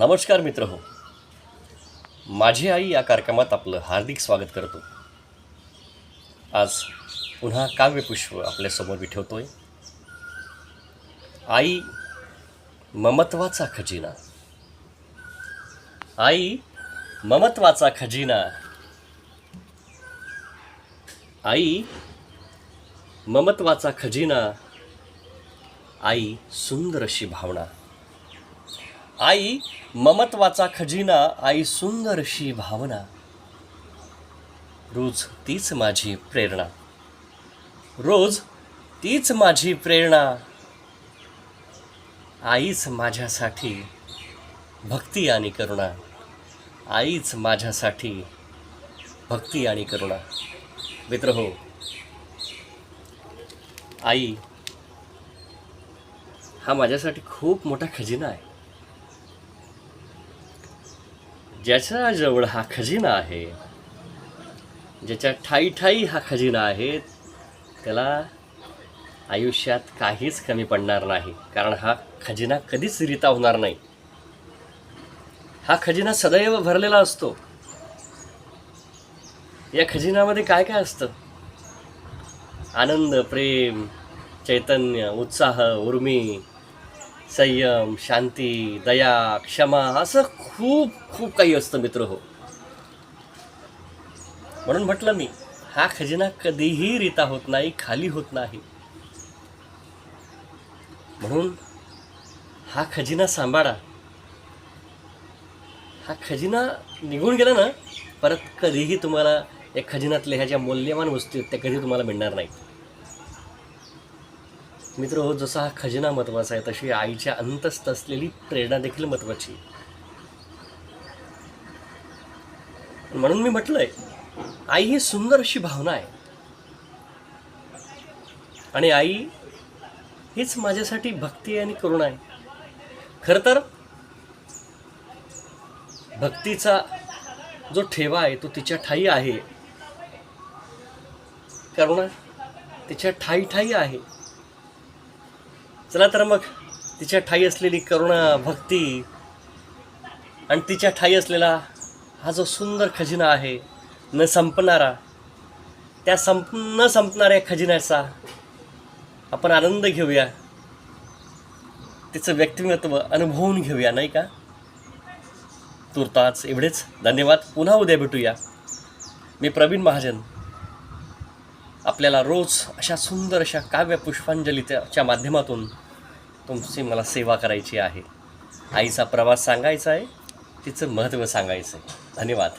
नमस्कार मित्र हो. माझी आई या कार्यक्रमात आपलं हार्दिक स्वागत करतो. आज पुन्हा काव्यपुष्प आपल्यासमोर मी आहे आई ममत्वाचा खजिना. आई ममत्वाचा खजिना. आई ममत्वाचा खजिना. आई सुंदर अशी भावना. आई ममत्वाचा खजिना आई सुंदरशी भावना. रोज तीच माझी प्रेरणा. रोज तीच माझी प्रेरणा. आईच माझ्यासाठी भक्ती आणि करुणा. आईच माझ्यासाठी भक्ती आणि करुणा. मित्र हो आई हा माझ्यासाठी खूप मोठा खजिना आहे. ज्याच्याजवळ हा खजिना आहे ज्याच्या ठाई ठाई हा खजिना आहे त्याला आयुष्यात काहीच कमी पडणार नाही. कारण हा खजिना कधीच रिता होणार नाही. हा खजिना सदैव भरलेला असतो. या खजिन्यामध्ये काय काय असतं? आनंद प्रेम चैतन्य उत्साह उर्मी संयम शांती दया क्षमा असं खूप खूप काही असतं मित्र हो. म्हणून म्हटलं मी हा खजिना कधीही रिता होत नाही खाली होत नाही. म्हणून हा खजिना सांभाळा. हा खजिना निघून गेला ना परत कधीही तुम्हाला या खजिन्यातल्या ह्या ज्या मौल्यवान वस्तू आहेत त्या कधी तुम्हाला मिळणार नाहीत. मित्र हो जसा हा खजिना महत्त्वाचा आहे तशी आईच्या अंतस्थ असलेली प्रेरणा देखील महत्त्वाची म्हणून मी म्हटलंय आई ही सुंदर अशी भावना आहे. आणि आई हीच माझ्यासाठी भक्ती आणि करुणा आहे. खरं तर भक्तीचा जो ठेवा आहे तो तिच्या ठाई आहे. करुणा तिच्या ठाई ठाई आहे. चला तर मग तिच्या ठाई असलेली करुणा भक्ती आणि तिच्या ठाई असलेला हा जो सुंदर खजिना आहे न संपणारा त्या संप न संपणाऱ्या खजिन्याचा आपण आनंद घेऊया. तिचं व्यक्तिमत्व अनुभवून घेऊया नाही का? तुर्ताच एवढेच. धन्यवाद. पुन्हा उद्या भेटूया. मी प्रवीण महाजन. आपल्याला रोज अशा सुंदर अशा काव्य पुष्पांजलीच्या माध्यमातून तुमची मला सेवा करायची आहे. आईचा प्रवास सांगायचा आहे तिचं महत्त्व सांगायचं आहे. धन्यवाद.